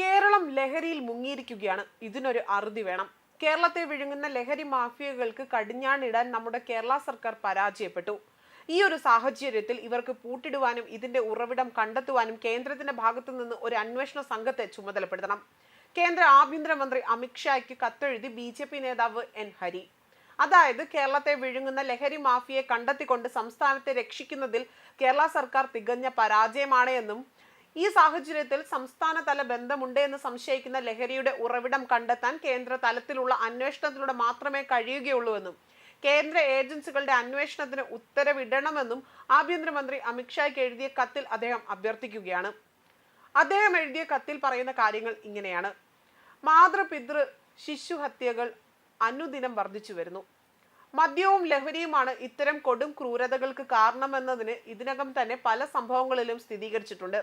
കേരളം ലഹരിയിൽ മുങ്ങിയിരിക്കുകയാണ്. ഇതിനൊരു അറുതി വേണം. കേരളത്തെ വിഴുങ്ങുന്ന ലഹരി മാഫിയകൾക്ക് കടിഞ്ഞാണിടാൻ നമ്മുടെ കേരള സർക്കാർ പരാജയപ്പെട്ടു. ഈ ഒരു സാഹചര്യത്തിൽ ഇവർക്ക് പൂട്ടിടുവാനും ഇതിന്റെ ഉറവിടം കണ്ടെത്തുവാനും കേന്ദ്രത്തിന്റെ ഭാഗത്തു നിന്ന് ഒരു അന്വേഷണ സംഘത്തെ ചുമതലപ്പെടുത്തണം. കേന്ദ്ര ആഭ്യന്തരമന്ത്രി അമിത്ഷായ്ക്ക് കത്തെഴുതി ബി ജെ പി നേതാവ് എൻ ഹരി. അതായത് കേരളത്തെ വിഴുങ്ങുന്ന ലഹരി മാഫിയെ കണ്ടെത്തിക്കൊണ്ട് സംസ്ഥാനത്തെ രക്ഷിക്കുന്നതിൽ കേരള സർക്കാർ തികഞ്ഞ പരാജയമാണ് എന്നും ഈ സാഹചര്യത്തിൽ സംസ്ഥാനതല ബന്ധമുണ്ട് എന്ന് സംശയിക്കുന്ന ലഹരിയുടെ ഉറവിടം കണ്ടെത്താൻ കേന്ദ്ര തലത്തിലുള്ള അന്വേഷണത്തിലൂടെ മാത്രമേ കഴിയുകയുള്ളൂ എന്നും കേന്ദ്ര ഏജൻസികളുടെ അന്വേഷണത്തിന് ഉത്തരവിടണമെന്നും ആഭ്യന്തരമന്ത്രി അമിത്ഷായ്ക്ക് എഴുതിയ കത്തിൽ അദ്ദേഹം അഭ്യർത്ഥിക്കുകയാണ്. അദ്ദേഹം എഴുതിയ കത്തിൽ പറയുന്ന കാര്യങ്ങൾ ഇങ്ങനെയാണ്. മാതൃപിതൃ ശിശുഹത്യകൾ അനുദിനം വർദ്ധിച്ചു വരുന്നു. മദ്യവും ലഹരിയുമാണ് ഇത്തരം കൊടും ക്രൂരതകൾക്ക് കാരണമെന്നതിന് ഇതിനകം തന്നെ പല സംഭവങ്ങളിലും സ്ഥിരീകരിച്ചിട്ടുണ്ട്.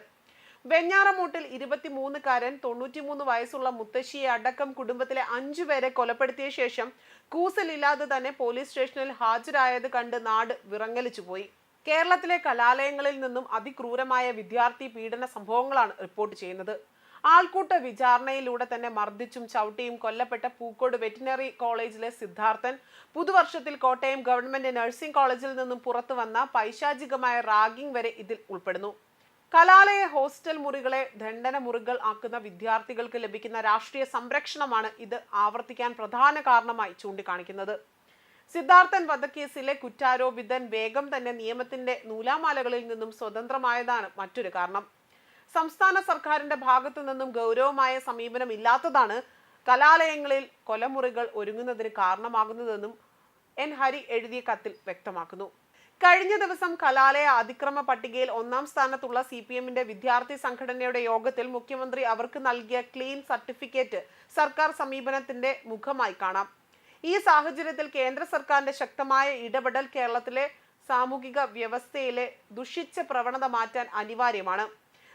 വെഞ്ഞാറമൂട്ടിൽ ഇരുപത്തിമൂന്നുകാരൻ തൊണ്ണൂറ്റിമൂന്ന് വയസ്സുള്ള മുത്തശ്ശിയെ അടക്കം കുടുംബത്തിലെ അഞ്ചുപേരെ കൊലപ്പെടുത്തിയ ശേഷം കൂസലില്ലാതെ തന്നെ പോലീസ് സ്റ്റേഷനിൽ ഹാജരായത് കണ്ട് നാട് വിറങ്ങലിച്ചു പോയി. കേരളത്തിലെ കലാലയങ്ങളിൽ നിന്നും അതിക്രൂരമായ വിദ്യാർത്ഥി പീഡന സംഭവങ്ങളാണ് റിപ്പോർട്ട് ചെയ്യുന്നത്. ആൾക്കൂട്ട വിചാരണയിലൂടെ തന്നെ മർദ്ദിച്ചും ചവിട്ടിയും കൊല്ലപ്പെട്ട പൂക്കോട് വെറ്റിനറി കോളേജിലെ സിദ്ധാർത്ഥൻ പുതുവർഷത്തിൽ കോട്ടയം ഗവൺമെന്റ് നഴ്സിംഗ് കോളേജിൽ നിന്നും പുറത്തു വന്ന പൈശാചികമായ റാഗിംഗ് വരെ ഇതിൽ ഉൾപ്പെടുന്നു. കലാലയ ഹോസ്റ്റൽ മുറികളെ ദണ്ഡന മുറികൾ ആക്കുന്ന വിദ്യാർത്ഥികൾക്ക് ലഭിക്കുന്ന രാഷ്ട്രീയ സംരക്ഷണമാണ് ഇത് ആവർത്തിക്കാൻ പ്രധാന കാരണമായി ചൂണ്ടിക്കാണിക്കുന്നത്. സിദ്ധാർത്ഥൻ വധക്കേസിലെ കുറ്റാരോപിതൻ വേഗം തന്നെ നിയമത്തിന്റെ നൂലാമാലകളിൽ നിന്നും സ്വതന്ത്രമായതാണ് മറ്റൊരു കാരണം. സംസ്ഥാന സർക്കാരിന്റെ ഭാഗത്തു നിന്നും ഗൗരവമായ സമീപനം ഇല്ലാത്തതാണ് കലാലയങ്ങളിൽ കൊലമുറികൾ ഒരുങ്ങുന്നതിന് കാരണമാകുന്നതെന്നും എൻ ഹരി എഴുതിയ കത്തിൽ വ്യക്തമാക്കുന്നു. കഴിഞ്ഞ ദിവസം കലാലയ അതിക്രമ പട്ടികയിൽ ഒന്നാം സ്ഥാനത്തുള്ള സി പി എമ്മിന്റെ വിദ്യാർത്ഥി സംഘടനയുടെ യോഗത്തിൽ മുഖ്യമന്ത്രി അവർക്ക് നൽകിയ ക്ലീൻ സർട്ടിഫിക്കറ്റ് സർക്കാർ സമീപനത്തിന്റെ മുഖമായി കാണാം. ഈ സാഹചര്യത്തിൽ കേന്ദ്ര സർക്കാരിന്റെ ശക്തമായ ഇടപെടൽ കേരളത്തിലെ സാമൂഹിക വ്യവസ്ഥയിലെ ദുഷിച്ച പ്രവണത മാറ്റാൻ അനിവാര്യമാണ്.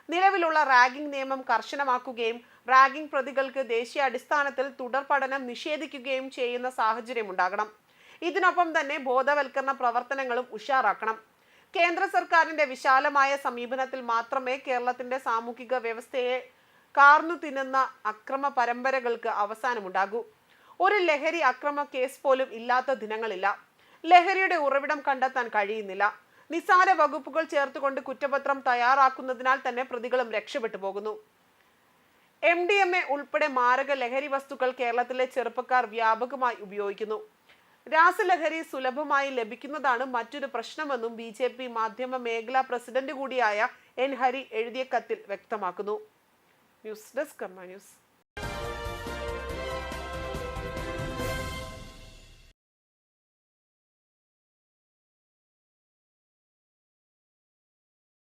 നിലവിലുള്ള റാഗിംഗ് നിയമം കർശനമാക്കുകയും റാഗിംഗ് പ്രതികൾക്ക് ദേശീയ അടിസ്ഥാനത്തിൽ തുടർ പഠനം നിഷേധിക്കുകയും ചെയ്യുന്ന സാഹചര്യം ഉണ്ടാകണം ഇതിനൊപ്പം തന്നെ ബോധവൽക്കരണ പ്രവർത്തനങ്ങളും ഉഷാറാക്കണം. കേന്ദ്ര സർക്കാരിന്റെ വിശാലമായ സമീപനത്തിൽ മാത്രമേ കേരളത്തിന്റെ സാമൂഹിക വ്യവസ്ഥയെ കാർന്നു തിന്നുന്ന അക്രമ പരമ്പരകൾക്ക് അവസാനമുണ്ടാകൂ. ഒരു ലഹരി അക്രമ കേസ് പോലും ഇല്ലാത്ത ദിനങ്ങളില്ല. ലഹരിയുടെ ഉറവിടം കണ്ടെത്താൻ കഴിയുന്നില്ല. നിസ്സാര വകുപ്പുകൾ ചേർത്തുകൊണ്ട് കുറ്റപത്രം തയ്യാറാക്കുന്നതിനാൽ തന്നെ പ്രതികളും രക്ഷപ്പെട്ടു പോകുന്നു. എം ഡി എം എ ഉൾപ്പെടെ മാരക ലഹരി വസ്തുക്കൾ കേരളത്തിലെ ചെറുപ്പക്കാർ വ്യാപകമായി ഉപയോഗിക്കുന്നു. രാസലഹരി സുലഭമായി ലഭിക്കുന്നതാണ് മറ്റൊരു പ്രശ്നമെന്നും ബി ജെ പി മാധ്യമ മേഖലാ പ്രസിഡന്റ് കൂടിയായ എൻ ഹരി എഴുതിയ കത്തിൽ വ്യക്തമാക്കുന്നു. News desk Karma news.